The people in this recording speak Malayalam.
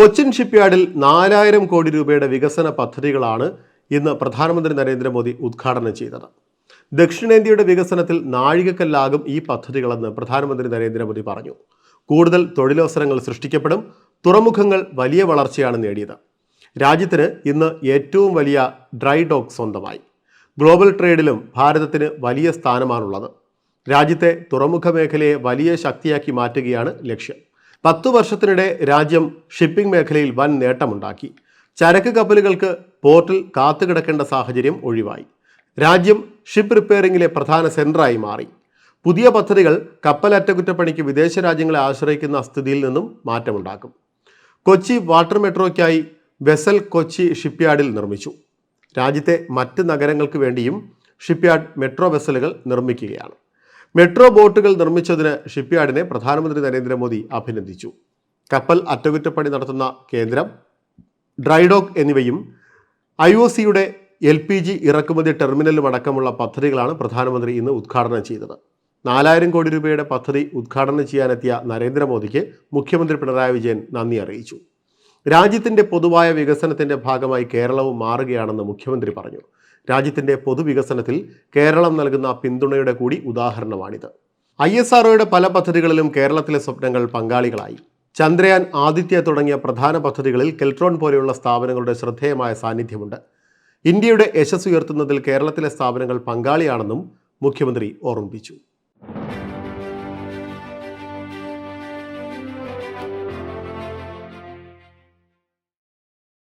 കൊച്ചിൻ ഷിപ്പ്യാർഡിൽ നാലായിരം കോടി രൂപയുടെ വികസന പദ്ധതികളാണ് ഇന്ന് പ്രധാനമന്ത്രി നരേന്ദ്രമോദി ഉദ്ഘാടനം ചെയ്തത്. ദക്ഷിണേന്ത്യയുടെ വികസനത്തിൽ നാഴികക്കല്ലാകും ഈ പദ്ധതികളെന്ന് പ്രധാനമന്ത്രി നരേന്ദ്രമോദി പറഞ്ഞു. കൂടുതൽ തൊഴിലവസരങ്ങൾ സൃഷ്ടിക്കപ്പെടും തുറമുഖങ്ങൾ വലിയ വളർച്ചയാണ് നേടിയത്. രാജ്യത്തിന് ഇന്ന് ഏറ്റവും വലിയ ഡ്രൈ ഡോക്ക് സ്വന്തമായി. ഗ്ലോബൽ ട്രേഡിലും ഭാരതത്തിന് വലിയ സ്ഥാനമാണുള്ളത്. രാജ്യത്തെ തുറമുഖ മേഖലയെ വലിയ ശക്തിയാക്കി മാറ്റുകയാണ് ലക്ഷ്യം. പത്തു വർഷത്തിനിടെ രാജ്യം ഷിപ്പിംഗ് മേഖലയിൽ വൻ നേട്ടമുണ്ടാക്കി. ചരക്ക് കപ്പലുകൾക്ക് പോർട്ടിൽ കാത്തുകിടക്കേണ്ട സാഹചര്യം ഒഴിവായി. രാജ്യം ഷിപ്പ് റിപ്പയറിംഗിലെ പ്രധാന സെന്ററായി മാറി. പുതിയ പദ്ധതികൾ കപ്പൽ അറ്റകുറ്റപ്പണിക്ക് വിദേശ രാജ്യങ്ങളെ ആശ്രയിക്കുന്ന സ്ഥിതിയിൽ നിന്നും മാറ്റമുണ്ടാക്കും. കൊച്ചി വാട്ടർ മെട്രോയ്ക്കായി വെസൽ കൊച്ചി ഷിപ്പ്യാർഡിൽ നിർമ്മിച്ചു. രാജ്യത്തെ മറ്റ് നഗരങ്ങൾക്ക് വേണ്ടിയും ഷിപ്പ്യാർഡ് മെട്രോ വെസലുകൾ നിർമ്മിക്കുകയാണ്. മെട്രോ ബോട്ടുകൾ നിർമ്മിച്ചതിന് ഷിപ്പ്യാർഡിനെ പ്രധാനമന്ത്രി നരേന്ദ്രമോദി അഭിനന്ദിച്ചു. കപ്പൽ അറ്റകുറ്റപ്പണി നടത്തുന്ന കേന്ദ്രം ഡ്രൈഡോക്ക് എന്നിവയും ഐ ഒ സിയുടെ എൽ പി ജി ഇറക്കുമതി ടെർമിനലും അടക്കമുള്ള പദ്ധതികളാണ് പ്രധാനമന്ത്രി ഇന്ന് ഉദ്ഘാടനം ചെയ്തത്. നാലായിരം കോടി രൂപയുടെ പദ്ധതി ഉദ്ഘാടനം ചെയ്യാനെത്തിയ നരേന്ദ്രമോദിക്ക് മുഖ്യമന്ത്രി പിണറായി വിജയൻ നന്ദി അറിയിച്ചു. രാജ്യത്തിന്റെ പൊതുവായ വികസനത്തിന്റെ ഭാഗമായി കേരളവും മാറുകയാണെന്ന് മുഖ്യമന്ത്രി പറഞ്ഞു. രാജ്യത്തിന്റെ പൊതുവികസനത്തിൽ കേരളം നൽകുന്ന പിന്തുണയുടെ കൂടി ഉദാഹരണമാണിത്. ഐ എസ് ആർഒയുടെ പല പദ്ധതികളിലും കേരളത്തിലെ സ്വപ്നങ്ങൾ പങ്കാളികളായി. ചന്ദ്രയാൻ ആദിത്യ തുടങ്ങിയ പ്രധാന പദ്ധതികളിൽ കെൽട്രോൺ പോലെയുള്ള സ്ഥാപനങ്ങളുടെ ശ്രദ്ധേയമായ സാന്നിധ്യമുണ്ട്. ഇന്ത്യയുടെ യശസ് ഉയർത്തുന്നതിൽ കേരളത്തിലെ സ്ഥാപനങ്ങൾ പങ്കാളിയാണെന്നും മുഖ്യമന്ത്രി ഓർമ്മിപ്പിച്ചു.